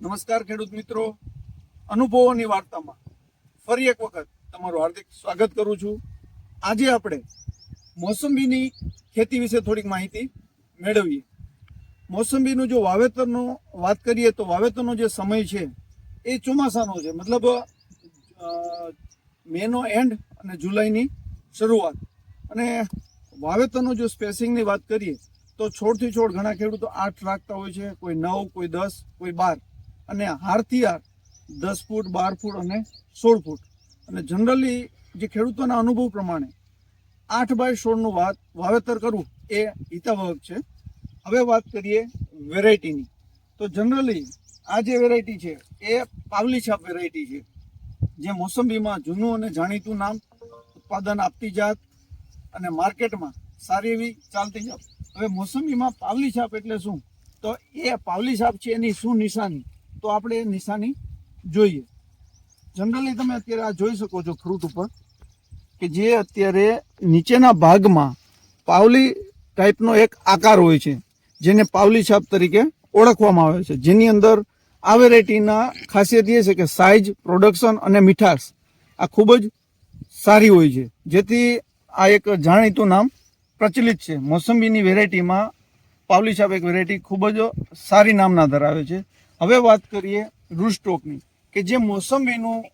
નમસ્કાર ખેડૂત મિત્રો. અનુભવોની વાર્તામાં. ફરી એક વખત તમારું હાર્દિક સ્વાગત કરું છું. આજે આપણે મોસંબીની ખેતી વિશે થોડીક માહિતી મેળવીએ. મોસંબીનું જો વાવેતરનો વાત કરીએ તો વાવેતરનો જે સમય છે, એ ચોમાસાનો છે. મતલબ મેનો એન્ડ અને જુલાઈની શરૂઆત. અને વાવેતરનો જો સ્પેસિંગની વાત કરીએ, તો છોડથી છોડ ઘણા ખેડૂતો આઠ રાખતા હોય છે. કોઈ નવ, કોઈ દસ, કોઈ બાર. અને હારથી હાર દસ ફૂટ, બાર ફૂટ અને સોળ ફૂટ. અને જનરલી જે ખેડૂતોના અનુભવ પ્રમાણે આઠ બાય સોળનું વાત વાવેતર કરવું એ હિતાવહક છે. હવે વાત કરીએ વેરાયટીની. તો જનરલી આ જે વેરાયટી છે એ પાવલી છાપ વેરાયટી છે. જે મોસંબીમાં જૂનું અને જાણીતું નામ ઉત્પાદન આપતી જાત અને માર્કેટમાં સારી એવી ચાલતી જાત. હવે મોસંબીમાં પાવલી છાપ એટલે શું? તો એ પાવલી છાપ છે એની શું નિશાની? તો આપણે એ નિશાની જોઈએ. જનરલી તમે અત્યારે આ જોઈ શકો છો ફ્રૂટ ઉપર કે જે અત્યારે નીચેના ભાગમાં પાવલી ટાઈપનો એક આકાર હોય છે, જેને પાવલી છાપ તરીકે ઓળખવામાં આવે છે. જેની અંદર આ વેરાયટીના ખાસિયત એ છે કે સાઇઝ પ્રોડક્શન અને મીઠાશ આ ખૂબ જ સારી હોય છે. જેથી આ એક જાણીતું નામ પ્રચલિત છે. મોસંબીની વેરાયટીમાં પાવલી છાપ એક વેરાયટી ખૂબ જ સારી નામના ધરાવે છે. હવે વાત કરીએ રૂસ્ટોકની કે જે મોસંબીનું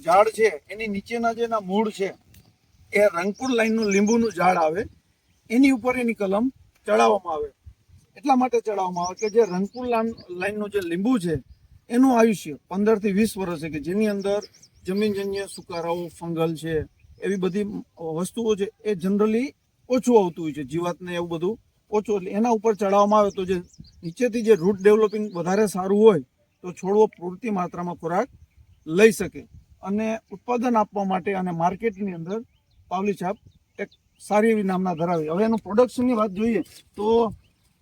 ઝાડ છે, એની નીચેના જેના મૂળ છે, એ રંગપુર લાઈનનું લીંબુનું ઝાડ આવે, એની ઉપર એની કલમ ચડાવવામાં આવે. એટલા માટે ચડાવવામાં આવે કે જે રંગપુર લાઈન- લાઈનનું જે લીંબુ છે, એનું આયુષ્ય પંદરથી વીસ વર્ષ છે, કે જેની અંદર જમીનજન્ય સુકારાઓ, ફંગલ છે, એવી બધી વસ્તુઓ છે, એ જનરલી ઓછું આવતું હોય છે, જીવાતને એવું બધું ઓછું એટલે એના ઉપર ચડાવવામાં આવે તો જે નીચેથી જે રૂટ ડેવલપિંગ વધારે સારું હોય તો છોડવો પૂરતી માત્રામાં ખોરાક લઈ શકે અને ઉત્પાદન આપવા માટે અને માર્કેટની અંદર પાવલી છાપ એક સારી એવી નામના ધરાવે. હવે એનું પ્રોડક્શનની વાત જોઈએ તો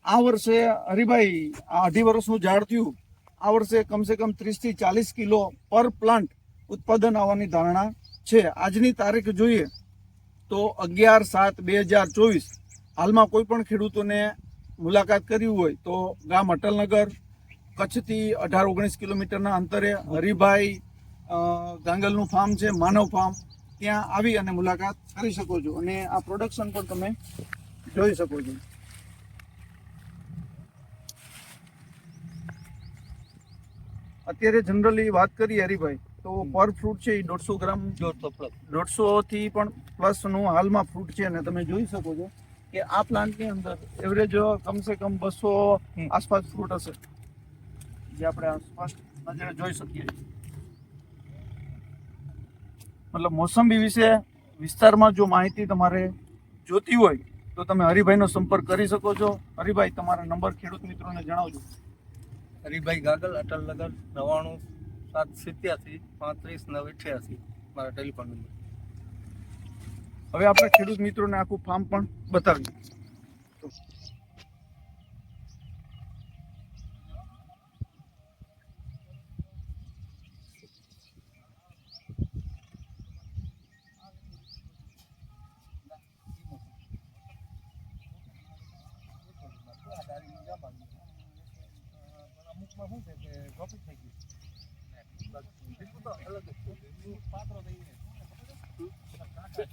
આ વર્ષે હરિભાઈ, આ અઢી વર્ષનું ઝાડ થયું. આ વર્ષે કમસે કમ ત્રીસથી ચાલીસ કિલો પર પ્લાન્ટ ઉત્પાદન આવવાની ધારણા છે. આજની તારીખ જોઈએ તો અગિયાર સાત બે હજાર ચોવીસ હાલમાં કોઈ પણ ખેડૂતોને મુલાકાત કરવી હોય તો ગામ અટલનગર કચ્છથી અઢાર ઓગણીસ કિલોમીટરના અંતરે હરિભાઈ ગાંગલનું ફાર્મ છે માનવ ફાર્મ. ત્યાં આવી અને મુલાકાત કરી શકો છો અને આ પ્રોડક્શન પણ તમે જોઈ શકો છો. અત્યારે જનરલી વાત કરીએ હરિભાઈ તો પર ફ્રૂટ છે એ દોઢસો ગ્રામ. દોઢસો થી પણ પ્લસનું હાલમાં ફ્રૂટ છે અને તમે જોઈ શકો છો. કે આ પ્લાન્ટની અંદર એવરેજ કમસે કમ બસો આસપાસ ફ્રૂટ હશે. જે આપણે આસપાસ નજરે જોઈ શકીએ. મતલબ મોસંબી વિશે વિસ્તારમાં જો માહિતી તમારે જોતી હોય તો તમે હરિભાઈનો સંપર્ક કરી શકો છો. હરિભાઈ તમારા નંબર ખેડૂત મિત્રોને જણાવજો. હરિભાઈ ગાગલ અટલ નગર નવાણું સાત સિત્યાસી પાંત્રીસ નવ અઠ્યાસી. મારા ટેલિફોન નંબર હવે આપણે ખેડૂત મિત્રોને આખું ફાર્મ પણ બતાવીએ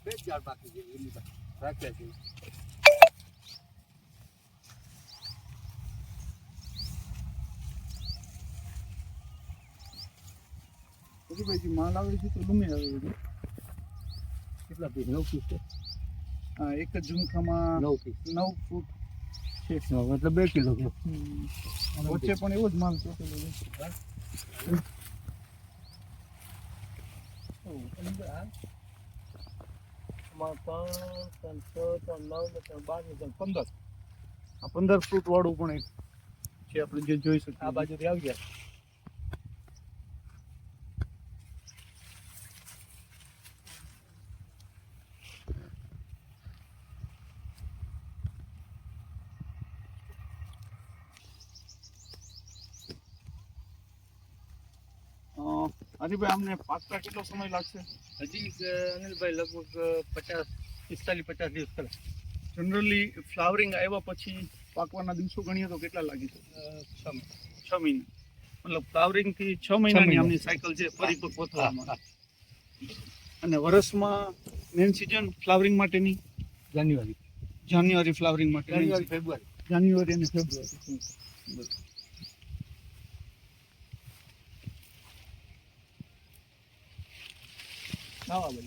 બે ચાર બાકી છે એની પાસે. રાખ્યા છે. હરિભાઈ માલ આવે છે તો ગમે આવે છે. કેટલા પીસ નવ પીસ છે? હા, એક જ ઝુમખામાં નવ પીસ નવ ફૂટ છે. મતલબ બે કિલો. વચ્ચે પણ એવો જ માલ છે. બધો. ત્રણ ત્રણ છ ત્રણ નવ ને ત્રણ બાર પંદર આ પંદર ફૂટ વાળું પણ એક છે, આપણે જે જોઈ શકીએ આ બાજુથી આવી ગયા હરીભાઈ અમને પાકતા કેટલો સમય લાગશે? હજી અનિલભાઈ લગભગ પચાસ પિસ્તાલીસ પચાસ દિવસ પહેલાં જનરલી ફ્લાવરિંગ આવ્યા પછી પાકવાના દિવસો ગણીએ તો કેટલા લાગે છે? છ મહિના. મતલબ ફ્લાવરિંગથી છ મહિનાની મહિના. આમની સાયકલ છે પરિપક્વ થવામાં અને વર્ષમાં મેન સિઝન ફ્લાવરિંગ માટેની? જાન્યુઆરી. જાન્યુઆરી ફ્લાવરિંગ માટે જાન્યુઆરી ફેબ્રુઆરી. જાન્યુઆરી અને ફેબ્રુઆરી. খাওয়াবেন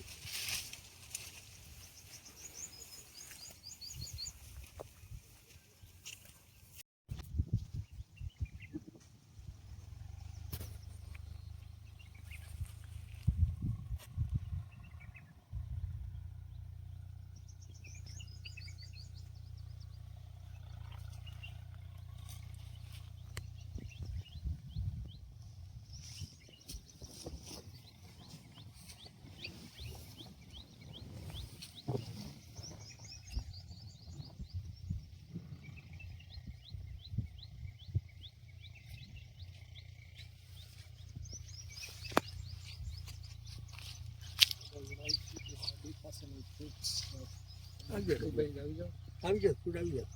આવી જાઓ આવી જાઓ આવી જાઓ